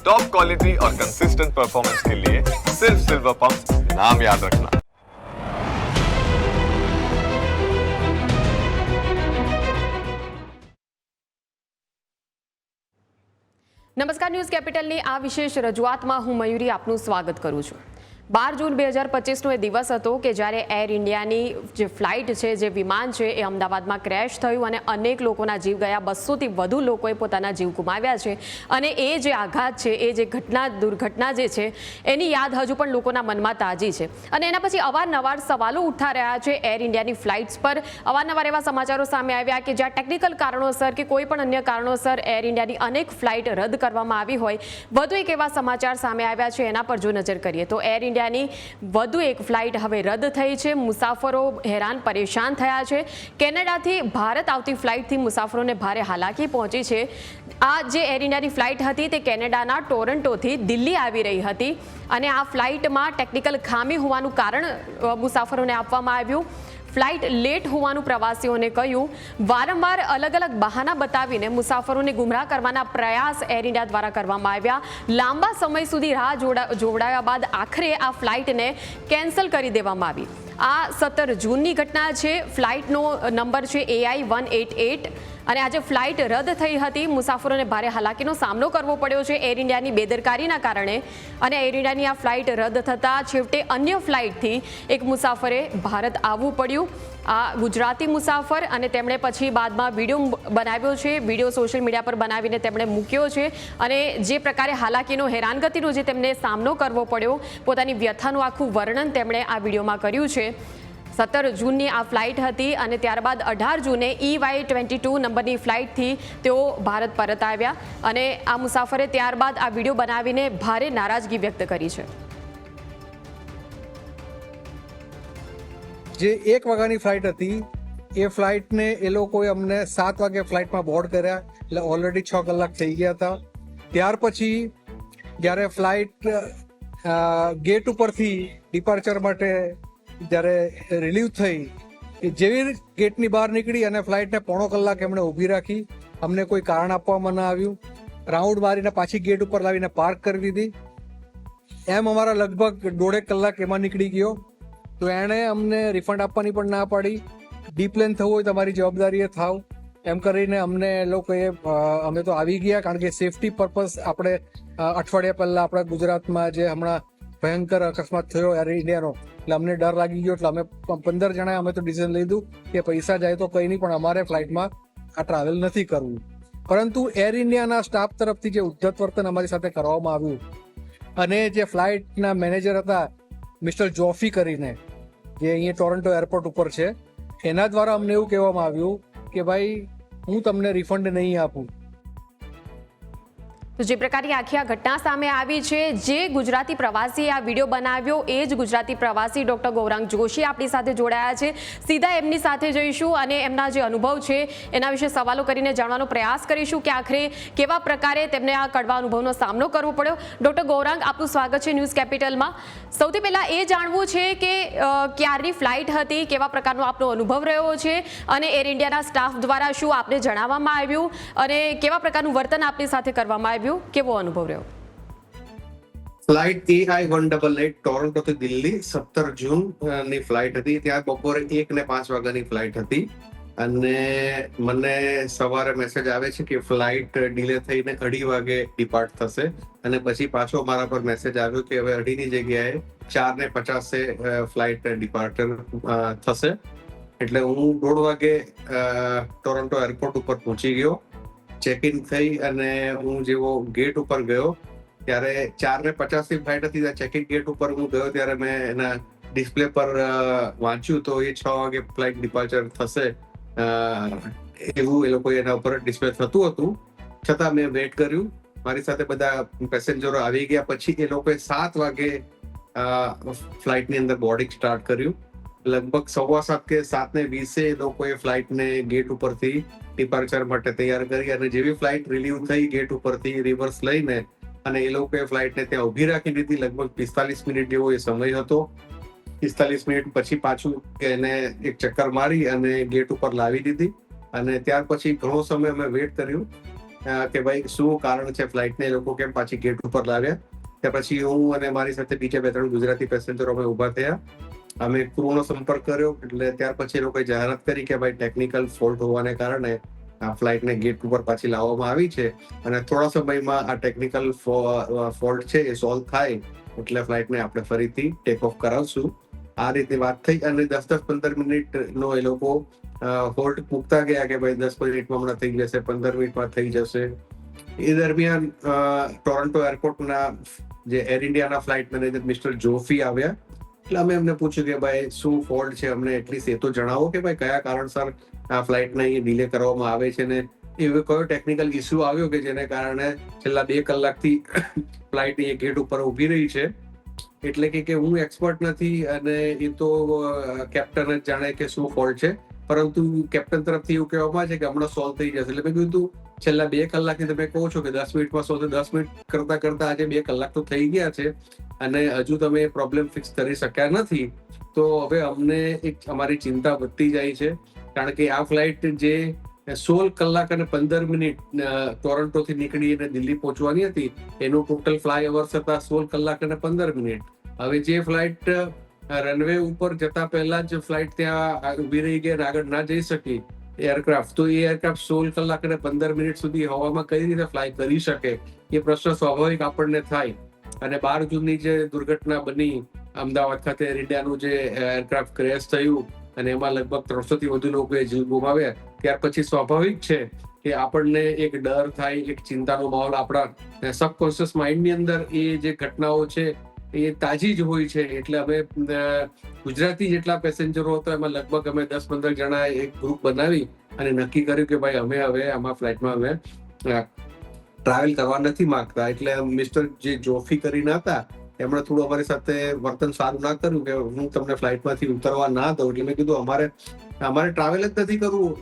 Top quality और consistent performance के लिए सिर्फ सिल्वर पंप नाम याद रखना નમસ્કાર ન્યૂઝ કેપિટલની આ વિશેષ રજૂઆતમાં હું મયુરી આપનું સ્વાગત કરું છું બાર જૂન બે હજાર પચીસનો એ દિવસ હતો કે જ્યારે એર ઇન્ડિયાની જે ફ્લાઇટ છે, જે વિમાન છે, એ અમદાવાદમાં ક્રેશ થયું અને અનેક લોકોના જીવ ગયા. બસોથી વધુ લોકોએ પોતાના જીવ ગુમાવ્યા છે. અને એ જે આઘાત છે, એ જે ઘટના, દુર્ઘટના જે છે, એની યાદ હજુ પણ લોકોના મનમાં તાજી છે. અને એના પછી અવારનવાર સવાલો ઉઠા રહ્યા છે એર ઇન્ડિયાની ફ્લાઇટ્સ પર. અવારનવાર એવા સમાચારો સામે આવ્યા કે જ્યાં ટેકનિકલ કારણોસર કે કોઈ પણ અન્ય કારણોસર એર ઇન્ડિયાની અનેક ફ્લાઇટ રદ કરવામાં આવી હોય. વધુ એક એવા સમાચાર સામે આવ્યા છે, એના પર જો નજર કરીએ તો એર ઇન્ડિયાની વધુ એક ફ્લાઇટ હવે રદ થઈ છે. મુસાફરો હેરાન પરેશાન થયા છે. કેનેડાથી ભારત આવતી ફ્લાઇટથી મુસાફરોને ભારે હાલાકી પહોંચી છે. આ જે એર ઇન્ડિયાની ફ્લાઇટ હતી તે કેનેડાના ટોરન્ટોથી દિલ્હી આવી રહી હતી અને આ ફ્લાઇટમાં ટેકનિકલ ખામી હોવાનું કારણ મુસાફરોને આપવામાં આવ્યું. ફ્લાઇટ લેટ હોવાનું પ્રવાસીઓને કહ્યું. વારંવાર અલગ અલગ બહાના બતાવીને મુસાફરોને ગુમરાહ કરવાના પ્રયાસ એર ઇન્ડિયા દ્વારા કરવામાં આવ્યા. લાંબા સમય સુધી રાહ જોડા, જોડાયા બાદ આખરે આ ફ્લાઇટને કેન્સલ કરી દેવામાં આવી. આ સત્તર જૂનની ઘટના છે. ફ્લાઇટનો નંબર છે એઆઈ વન એટ એટ અને આજે ફ્લાઇટ રદ થઈ હતી. મુસાફરોને ભારે હાલાકીનો સામનો કરવો પડ્યો છે. એર ઇન્ડિયાની બેદરકારીના કારણે અને એર ઇન્ડિયાની આ ફ્લાઇટ રદ થતાં છેવટે અન્ય ફ્લાઇટથી એક મુસાફરે ભારત આવવું પડ્યું. આ ગુજરાતી મુસાફર અને તેમણે પછી બાદમાં વીડિયો બનાવ્યો છે. વીડિયો સોશિયલ મીડિયા પર બનાવીને તેમણે મૂક્યો છે. અને જે પ્રકારે હાલાકીનો હેરાનગતિનો જે તેમને સામનો કરવો પડ્યો, પોતાની વ્યથાનું આખું વર્ણન તેમણે આ વિડીયોમાં કર્યું છે. સત્તર જૂનની આ ફ્લાઇટ હતી અને ત્યારબાદ અઢાર જૂને ઈ વાય ટ્વેન્ટી ટુ નંબરની ફ્લાઇટથી તેઓ ભારત પરત આવ્યા અને આ મુસાફરે ત્યારબાદ આ વીડિયો બનાવીને ભારે નારાજગી વ્યક્ત કરી છે. જે એક વાગ્યાની ફ્લાઇટ હતી, એ ફ્લાઇટને એ લોકોએ અમને સાત વાગે ફ્લાઇટમાં બોર્ડ કર્યા, એટલે ઓલરેડી છ કલાક થઈ ગયા હતા. ત્યાર પછી જ્યારે ફ્લાઇટ ગેટ ઉપરથી ડિપાર્ચર માટે જ્યારે રિલીવ થઈ એ જેવી ગેટની બહાર નીકળી અને ફ્લાઇટને પોણો કલાક એમણે ઊભી રાખી, અમને કોઈ કારણ આપવામાં ન આવ્યું. રાઉન્ડ મારીને પાછી ગેટ ઉપર લાવીને પાર્ક કરી દીધી. એમ અમારા લગભગ દોઢેક કલાક એમાં નીકળી ગયો. તો એણે અમને રિફંડ આપવાની પણ ના પાડી. ડીપ્લેન થવું હોય તમારી જવાબદારીએ થાવ. એમ કરીને અમને લોકોએ અમે તો આવી ગયા, કારણ કે સેફટી પર્પઝ આપણે અઠવાડિયા પહેલાં આપણા ગુજરાતમાં જે હમણાં ભયંકર અકસ્માત થયો એર ઇન્ડિયાનો એટલે અમને ડર લાગી ગયો, એટલે અમે પંદર જણાએ અમે તો ડિસિઝન લીધું કે પૈસા જાય તો કંઈ નહીં, પણ અમારે ફ્લાઇટમાં આ ટ્રાવેલ નથી કરવું. પરંતુ એર ઇન્ડિયાના સ્ટાફ તરફથી જે ઉદ્ધત વર્તન અમારી સાથે કરવામાં આવ્યું, અને જે ફ્લાઇટના મેનેજર હતા, મિસ્ટર જોફી કરીને, જે અહીંયા ટોરન્ટો એરપોર્ટ ઉપર છે, એના દ્વારા અમને એવું કહેવામાં આવ્યું કે ભાઈ, હું તમને રિફંડ નહીં આપું. જે પ્રકારની આખી આ ઘટના સામે આવી છે, જે ગુજરાતી પ્રવાસીએ આ વીડિયો બનાવ્યો, એ જ ગુજરાતી પ્રવાસી ડૉક્ટર ગૌરાંગ જોશી આપણી સાથે જોડાયા છે. સીધા એમની સાથે જઈશું અને એમના જે અનુભવ છે, એના વિશે સવાલો કરીને જાણવાનો પ્રયાસ કરીશું કે આખરે કેવા પ્રકારે તેમને આ કડવા અનુભવનો સામનો કરવો પડ્યો. ડૉક્ટર ગૌરાંગ, આપનું સ્વાગત છે ન્યૂઝ કેપિટલમાં. સૌથી પહેલાં એ જાણવું છે કે ક્યારની ફ્લાઇટ હતી, કેવા પ્રકારનો આપનો અનુભવ રહ્યો છે અને એર ઇન્ડિયાના સ્ટાફ દ્વારા શું આપને જણાવવામાં આવ્યું અને કેવા પ્રકારનું વર્તન આપની સાથે કરવામાં આવ્યું? કેવો અનુભવ રહ્યો flight A I one double eight Toronto થી દિલ્હી સત્તર જૂનની ફ્લાઇટ હતી ત્યાં બપોરે એક ને પાંચ વાગ્યાની ફ્લાઇટ હતી અને મને સવારે મેસેજ આવે છે કે ફ્લાઇટ ડિલે થઈને અઢી વાગે ડિપાર્ટ થશે અને પછી પાછો મારા પર મેસેજ આવ્યો કે હવે અઢીની જગ્યાએ ચાર ને પચાસે ફ્લાઇટ ડિપાર્ટર થશે એટલે હું દોઢ વાગે ટોરન્ટો એરપોર્ટ ઉપર પહોંચી ગયો ચેક ઇન થઈ અને હું જેવો ગેટ ઉપર ગયો, ત્યારે ચાર ને પચાસની ફ્લાઇટ હતી, ત્યાં ચેકિંગ ગેટ ઉપર હું ગયો, ત્યારે મેં એના ડિસ્પ્લે પર વાંચ્યું તો એ છ વાગે ફ્લાઇટ ડિપાર્ચર થશે. એવું એ લોકો એના ઉપર ડિસ્પ્લે થતું હતું. છતાં મેં વેટ કર્યું. મારી સાથે બધા પેસેન્જરો આવી ગયા. પછી એ લોકોએ સાત વાગે ફ્લાઇટની અંદર બોર્ડિંગ સ્ટાર્ટ કર્યું. લગભગ સવા સાત કે સાત ને વીસે લોકોએ ફ્લાઇટને ગેટ ઉપરથી ડિપાર્ચર માટે તૈયાર કરી અને જેવી ફ્લાઇટ રિલીવ થઈ ગેટ ઉપરથી રિવર્સ લઈને અને એ લોકોએ ફ્લાઇટને ત્યાં ઊભી રાખી દીધી, લગભગ પિસ્તાલીસ મિનિટ જેવો એ સમય હતો. પિસ્તાલીસ મિનિટ પછી પાછું એને એક ચક્કર મારી અને ગેટ ઉપર લાવી દીધી અને ત્યાર પછી ઘણો સમય અમે વેટ કર્યું કે ભાઈ શું કારણ છે ફ્લાઇટને, એ લોકો કેમ પાછી ગેટ ઉપર લાવ્યા? ત્યાં પછી હું અને મારી સાથે બીજા બે ત્રણ ગુજરાતી પેસેન્જરો અમે ઊભા થયા અમે ક્રૂનો સંપર્ક કર્યો, એટલે ત્યાર પછી એ લોકોએ જાહેરાત કરી કે ભાઈ ટેકનિકલ ફોલ્ટ હોવાને કારણે આ ફ્લાઇટને ગેટ ઉપર પાછી લાવવામાં આવી છે અને થોડા સમયમાં આ ટેકનિકલ ફોલ્ટ છે એ સોલ્વ થાય એટલે ફ્લાઇટને આપણે ફરીથી ટેક ઓફ કરાવશું. આ રીતે વાત થઈ અને દસ દસ પંદર મિનિટનો એ લોકો હોલ્ટ મૂકતા ગયા કે ભાઈ દસ મિનિટમાં હમણાં થઈ જશે, પંદર મિનિટમાં થઈ જશે. એ દરમિયાન ટોરન્ટો એરપોર્ટના જે એર ઇન્ડિયાના ફ્લાઇટ મેનેજર મિસ્ટર જોફી આવ્યા. એટલે અમે એમને પૂછ્યું કે ભાઈ, શું ફોલ્ટ છે? અમને એટલીસ્ટ એ તો જણાવો કે ભાઈ, કયા કારણસર આ ફ્લાઇટને અહીંયા ડિલે કરવામાં આવે છે ને? એવો કયો ટેકનિકલ ઇસ્યુ આવ્યો કે જેને કારણે છેલ્લા બે કલાકથી ફ્લાઇટ એ ગેટ ઉપર ઊભી રહી છે? એટલે કે કે હું એક્સપર્ટ નથી અને એ તો કેપ્ટન જ જાણે કે શું ફોલ્ટ છે. પરંતુ કેપ્ટન તરફથી એવું કહેવામાં છે કે હમણાં સોલ્વ થઈ જશે. એટલે મેં કીધું છેલ્લા બે કલાકથી તમે કહો છો કે દસ મિનિટમાં સોલ્વ દસ મિનિટ કરતા કરતા આજે બે કલાક તો થઈ ગયા છે અને હજુ તમે પ્રોબ્લેમ ફિક્સ કરી શક્યા નથી. તો હવે અમને એક અમારી ચિંતા વધતી જાય છે. કારણ કે આ ફ્લાઇટ જે સોળ કલાક અને પંદર મિનિટ ટોરન્ટો થી નીકળી અને દિલ્હી પહોંચવાની હતી, એનું ટોટલ ફ્લાય થતા સોળ કલાક અને પંદર મિનિટ. હવે જે ફ્લાઇટ રનવે ઉપર જતા પહેલા જ ફ્લાઇટ ત્યાં ઊભી રહી ગઈ અને આગળ ના જઈ શકી. એરક્રાફ્ટ. તો એ એરક્રાફ્ટ સોળ કલાક અને પંદર મિનિટ સુધી હવામાં કઈ રીતે ફ્લાય કરી શકે એ પ્રશ્ન સ્વાભાવિક આપણને થાય. અને બાર જૂનની જે દુર્ઘટના બની, અમદાવાદ ખાતે એર ઇન્ડિયાનું જે એરક્રાફ્ટ ક્રેશ થયું અને એમાં લગભગ ત્રણસો થી વધુ લોકોએ જીવ ગુમાવ્યા, ત્યાર પછી સ્વાભાવિક છે કે આપણને એક ડર થાય, એક ચિંતાનો માહોલ આપણા સબકોન્શિયસ માઇન્ડની અંદર એ જે ઘટનાઓ છે એ તાજી જ હોય છે. એટલે અમે ગુજરાતી જેટલા પેસેન્જરો હતા, એમાં લગભગ અમે દસ પંદર જણા એક ગ્રુપ બનાવી અને નક્કી કર્યું કે ભાઈ અમે હવે આમાં ફ્લાઇટમાં અમે ટ્રાવેલ કરવા નથી માંગતા. એટલે મિસ્ટર જે જોફી કરીને હતા, એમણે થોડું અમારી સાથે વર્તન સારું ના કર્યું કે હું તમને ફ્લાઇટમાંથી ઉતરવા ના દઉં. એટલે મેં કીધું અમારે અમારે ટ્રાવેલ જ નથી કરવું.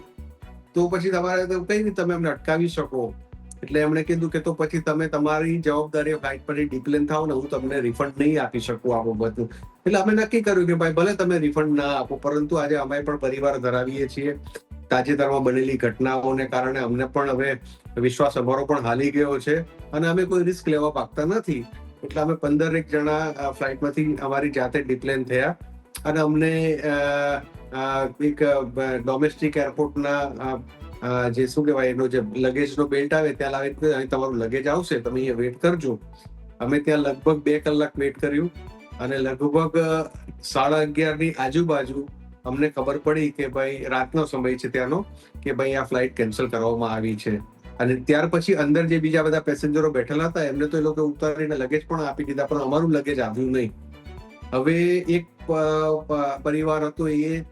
તો પછી તમારે કઈ રીતે તમે અમને અટકાવી શકો. એટલે એમણે કીધું કે તો પછી તમે તમારી જવાબદારી ફ્લાઇટ પરથી ડિપ્લેન થાવ ને હું તમને રિફંડ નહીં આપી શકું આ બાબતનું એટલે અમે નક્કી કર્યું કે ભાઈ ભલે તમે રિફંડ ના આપો, પરંતુ આજે અમે પણ પરિવાર ધરાવીએ છીએ. તાજેતરમાં બનેલી ઘટનાઓને કારણે અમને પણ હવે વિશ્વાસ અમારો પણ હાલી ગયો છે અને અમે કોઈ રિસ્ક લેવા માંગતા નથી. એટલે અમે પંદર એક જણા ફ્લાઇટમાંથી અમારી જાતે ડિપ્લેન થયા અને અમને એક ડોમેસ્ટિક એરપોર્ટના જે શું કહેવાય, એનો જે લગેજનો બેલ્ટ આવે ત્યાં લાવે અહીં તમારું લગેજ આવશે, તમે અહીંયા વેટ કરજો. અમે ત્યાં લગભગ બે કલાક વેટ કર્યું અને લગભગ સાડા અગિયારની આજુબાજુ અમને ખબર પડી કે ભાઈ રાતનો સમય છે ત્યાંનો, કે ભાઈ આ ફ્લાઇટ કેન્સલ કરવામાં આવી છે. અને ત્યાર પછી અંદર જે બીજા બધા પેસેન્જરો બેઠેલા હતા, એમને તો એ લોકો ઉતારીને લગેજ પણ આપી દીધા, પણ અમારું લગેજ આવ્યું નહીં. હવે એક પરિવાર હતો, એ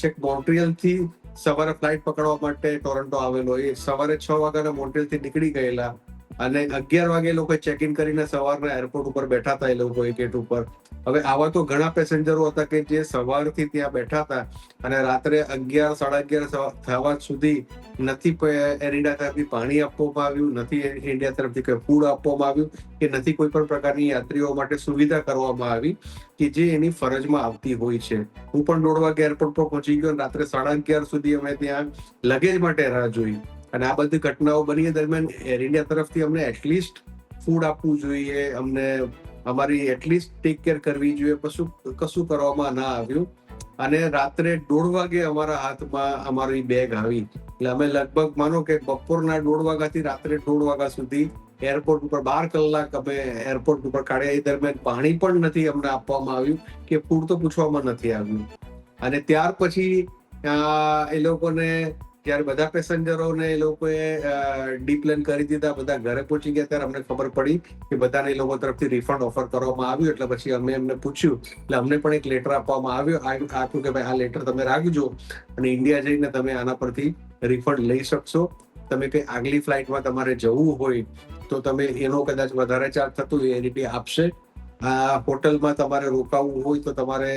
છેક મોન્ટ્રિયલથી સવારે ફ્લાઇટ પકડવા માટે ટોરન્ટો આવેલો. એ સવારે છ વાગ્યાના મોન્ટ્રિયલથી નીકળી ગયેલા. અને અગિયાર વાગે લોકો ચેક ઇન કરીને સવારના એરપોર્ટ ઉપર બેઠા હતા એ લોકો ગેટ ઉપર. હવે આવા તો ઘણા પેસેન્જરો હતા કે જે સવારથી ત્યાં બેઠા હતા અને રાત્રે અગિયાર, સાડા અગિયાર થવા સુધી નથી એર તરફથી પાણી આપવામાં આવ્યું, નથી ઇન્ડિયા તરફથી કોઈ ફૂડ આપવામાં આવ્યું કે નથી કોઈ પણ પ્રકારની યાત્રીઓ માટે સુવિધા કરવામાં આવી કે જે એની ફરજમાં આવતી હોય છે. હું પણ દોઢ વાગે એરપોર્ટ પર પહોંચી ગયો રાત્રે સાડા અગિયાર સુધી અમે ત્યાં લગેજ માટે રાહ જોઈ. અને આ બધી ઘટનાઓ બની દરમિયાન એર ઇન્ડિયા તરફથી અમને એટલીસ્ટ ફૂડ આપવું જોઈએ, અમને અમારી એટલીસ્ટ ટેક કેર કરવી જોઈએ, કશું કશું કરવામાં ના આવ્યું. અને રાત્રે દોઢ વાગે અમારા હાથમાં અમારી બેગ આવી. એટલે અમે લગભગ માનો કે બપોરના દોઢ વાગ્યાથી રાત્રે દોઢ વાગ્યા સુધી એરપોર્ટ ઉપર બાર કલાક અમે એરપોર્ટ ઉપર કાઢ્યા. એ દરમિયાન પાણી પણ નથી અમને આપવામાં આવ્યું, કે ફૂડ તો પૂછવામાં નથી આવ્યું. અને ત્યાર પછી એ લોકોને જ્યારે બધા પેસેન્જરોને એ લોકોએ ડીપ્લેન કરી દીધા, બધા ઘરે પહોંચી ગયા. ત્યારે અમને ખબર પડી કે બધાને એ લોકો તરફથી રિફંડ ઓફર કરવામાં આવ્યું. એટલે પછી અમે એમને પૂછ્યું. એટલે અમને પણ એક લેટર આપવામાં આવ્યો. આપ્યું કે ભાઈ, આ લેટર તમે રાખજો અને ઇન્ડિયા જઈને તમે આના પરથી રિફંડ લઈ શકશો. તમે કંઈ આગલી ફ્લાઇટમાં તમારે જવું હોય તો તમે એનો કદાચ વધારે ચાર્જ થતું એ રીતે આપશે. આ હોટલમાં તમારે રોકાવું હોય તો તમારે,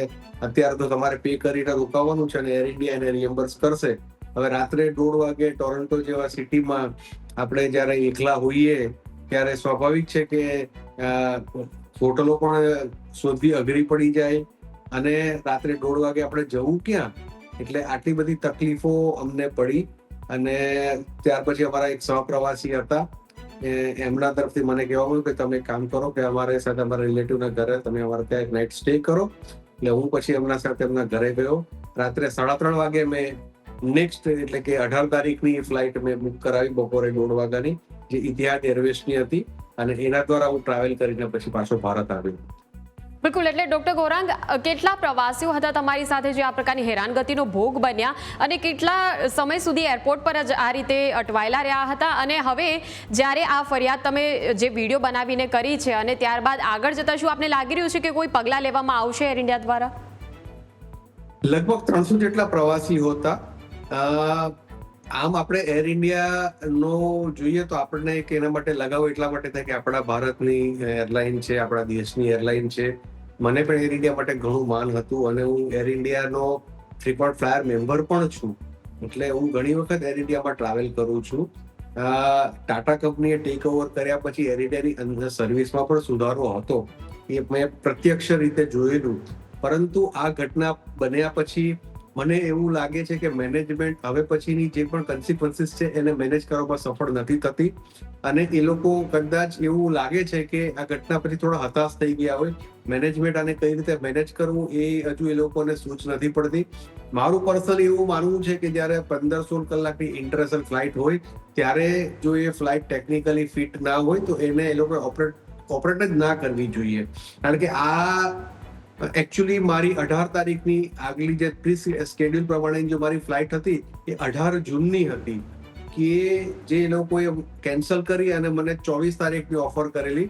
અત્યારે તો તમારે પે કરીને રોકાવાનું છે અને એર ઇન્ડિયા એને રિએમ્બર્સ કરશે. હવે રાત્રે દોઢ વાગે ટોરન્ટો જેવા સિટીમાં આપણે જ્યારે એકલા હોઈએ, ત્યારે સ્વાભાવિક છે કે હોટલો પણ શોધવી અઘરી પડી જાય અને રાત્રે દોઢ વાગે આપણે જવું ક્યાં? એટલે આટલી બધી તકલીફો અમને પડી અને ત્યાર પછી અમારા એક સહપ્રવાસી હતા. એમના તરફથી મને કહેવામાં આવ્યું કે તમે કામ કરો કે અમારે સાથે અમારા રિલેટિવના ઘરે તમે અમારે ત્યાં એક નાઇટ સ્ટે કરો. એટલે હું પછી એમના સાથે એમના ઘરે ગયો. રાત્રે સાડા ત્રણ વાગે મેં નેક્સ્ટ એટલે કે અઢાર તારીખની ફ્લાઇટ મેં બુક કરાવી બપોરે દોઢ વાગ્યાની જે ઇતિહાદ એરવેઝની હતી અને એના દ્વારા હું ટ્રાવેલ કરીને પછી પાછો ભારત આવ્યો. બિલકુલ એટલે ડોક્ટર ગોરાંગ કેટલા પ્રવાસીઓ હતા તમારી સાથે જે આ પ્રકારની હેરાનગતિનો ભોગ બન્યા? અને કેટલા સમય સુધી એરપોર્ટ પર જ આ રીતે અટવાયેલા રહ્યા હતા? અને હવે જ્યારે આ ફરિયાદ તમે જે વીડિયો બનાવીને કરી છે અને ત્યારબાદ આગળ જતા શું આપને લાગી રહ્યું છે કે કોઈ પગલાં લેવામાં આવશે એર ઇન્ડિયા દ્વારા? લગભગ ત્રણસો જેટલા પ્રવાસીઓ હતા. આમ આપણે એર ઇન્ડિયાનો જોઈએ તો આપણને એક એના માટે લગાવ એટલા માટે થાય કે આપણા ભારતની એરલાઇન છે, આપણા દેશની એરલાઇન છે. મને પણ એર ઇન્ડિયા માટે ઘણું માન હતું અને હું એર ઇન્ડિયાનો ફ્રીક્વન્ટ ફ્લાયર મેમ્બર પણ છું. એટલે હું ઘણી વખત એર ઇન્ડિયામાં ટ્રાવેલ કરું છું. ટાટા કંપનીએ ટેક ઓવર કર્યા પછી એર ઇન્ડિયાની અંદર સર્વિસમાં પણ સુધારો હતો. એ મેં પ્રત્યક્ષ રીતે જોયેલું. પરંતુ આ ઘટના બન્યા પછી મને એવું લાગે છે કે મેનેજમેન્ટ હવે પછીની જે પણ કન્સિક્વન્સીસ છે એને મેનેજ કરવામાં સફળ નથી થતી. અને એ લોકો કદાચ એવું લાગે છે કે આ ઘટના પછી થોડા હતાશ થઈ ગયા હોય. મેનેજમેન્ટ આને કઈ રીતે મેનેજ કરવું એ હજુ એ લોકોને સૂચ નથી પડતી. મારું પર્સનલ એવું માનવું છે કે જ્યારે પંદર સોળ કલાકની ઇન્ટરનેશનલ ફ્લાઇટ હોય, ત્યારે જો એ ફ્લાઇટ ટેકનિકલી ફિટ ના હોય તો એને એ લોકો ઓપરેટ ઓપરેટ જ ના કરવી જોઈએ. કારણ કે આ એકચ્યુઅલી મારી અઢાર તારીખની આગલી જે પ્રી સ્કેડ્યુલ પ્રમાણે જે મારી ફ્લાઇટ હતી, એ અઢાર જૂનની હતી, કે જે લોકોએ કેન્સલ કરી અને મને ચોવીસ તારીખની ઓફર કરેલી,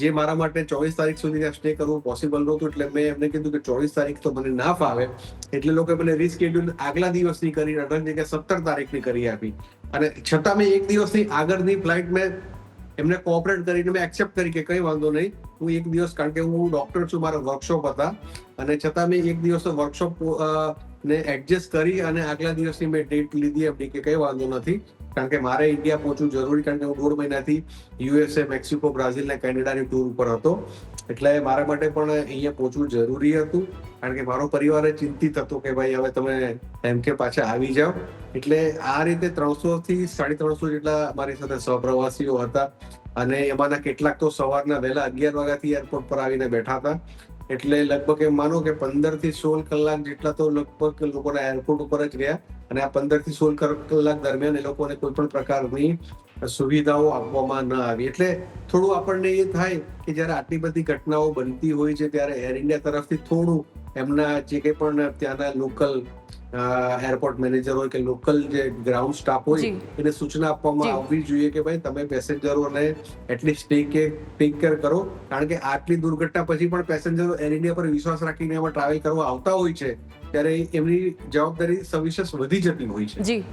જે મારા માટે ચોવીસ તારીખ સુધી ત્યાં સ્ટે કરવું પોસિબલ નહોતું, એટલે મેં એમને કીધું કે ચોવીસ તારીખ તો મને ના ફાવે. એટલે લોકો મને રિસ્કેડ્યુલ આગલા દિવસની કરી અઢાર જગ્યાએ સત્તર તારીખની કરી આપી. અને છતાં મેં એક દિવસની આગળની ફ્લાઇટ મેં એમને કોઓપરેટ કરીને મેં એક્સેપ્ટ કરી કે કઈ વાંધો નહીં. હું એક દિવસ, કારણ કે હું ડોક્ટર છું, મારા વર્કશોપ હતા. અને છતાં મેં એક દિવસ વર્કશોપ ને એડજસ્ટ કરી અને આગલા દિવસની મેં ડેટ લીધી એમની કે કઈ વાંધો નથી. કારણ કે મારે ઇન્ડિયા પહોંચવું જરૂરી, કારણ કે હું દોઢ મહિનાથી યુએસએ મેક્સિકો બ્રાઝિલ ને કેનેડાની ટૂર ઉપર હતો. એટલે મારા માટે પણ અહીંયા પહોંચવું જરૂરી હતું, કારણ કે મારો પરિવાર ચિંતિત હતો કે ભાઈ હવે તમે એમ કે પાછા આવી જાઓ. એટલે આ રીતે ત્રણસો થી સાડી ત્રણસો જેટલા મારી સાથે સહપ્રવાસીઓ હતા. અને એમાંના કેટલાક તો સવારના વહેલા અગિયાર વાગ્યાથી એરપોર્ટ પર આવીને બેઠા હતા. એટલે લગભગ એમ માનો કે પંદરથી સોળ કલાક જેટલા તો લગભગ લોકોના એરપોર્ટ ઉપર જ રહ્યા. અને આ પંદરથી સોળ કલાક દરમિયાન એ લોકોને કોઈ પણ પ્રકારની સુવિધાઓ આપવામાં ન આવી. એટલે થોડું આપણને એ થાય કે જ્યારે આટલી બધી ઘટનાઓ બનતી હોય છે, ત્યારે એર ઇન્ડિયા તરફથી થોડું એમના જે કંઈ પણ ત્યાંના લોકલ એરપોર્ટ મેનેજર હોય કે લોકલ જે ગ્રાઉન્ડ સ્ટાફ હોય એને સૂચના આપવામાં આવવી જોઈએ કે ભાઈ તમે પેસેન્જરોને એટલીસ્ટ ટેક કે ટેક કેર કરો. કારણ કે આટલી દુર્ઘટના પછી પણ પેસેન્જરો એર ઇન્ડિયા પર વિશ્વાસ રાખીને એમાં ટ્રાવેલ કરવા આવતા હોય છે ત્યારે એમની જવાબદારી સવિશેષ વધી જતી હોય છે. જી.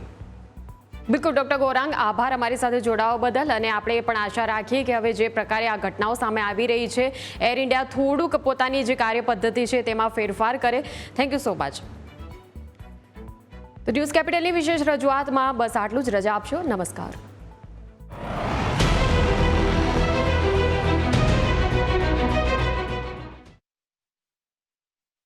બિલકુલ ડોક્ટર ગૌરાંગ આભાર અમારી સાથે જોડાવા બદલ અને આપણે પણ આશા રાખીએ કે હવે જે પ્રકારે આ ઘટનાઓ સામે આવી રહી છે એર ઇન્ડિયા થોડુંક પોતાની જે કાર્ય પદ્ધતિ છે તેમાં ફેરફાર કરે. થેન્ક યુ સો મચ તો ન્યૂઝ કેપિટલની વિશેષ રજૂઆતમાં બસ આટલું જ. રજા આપશો. નમસ્કાર.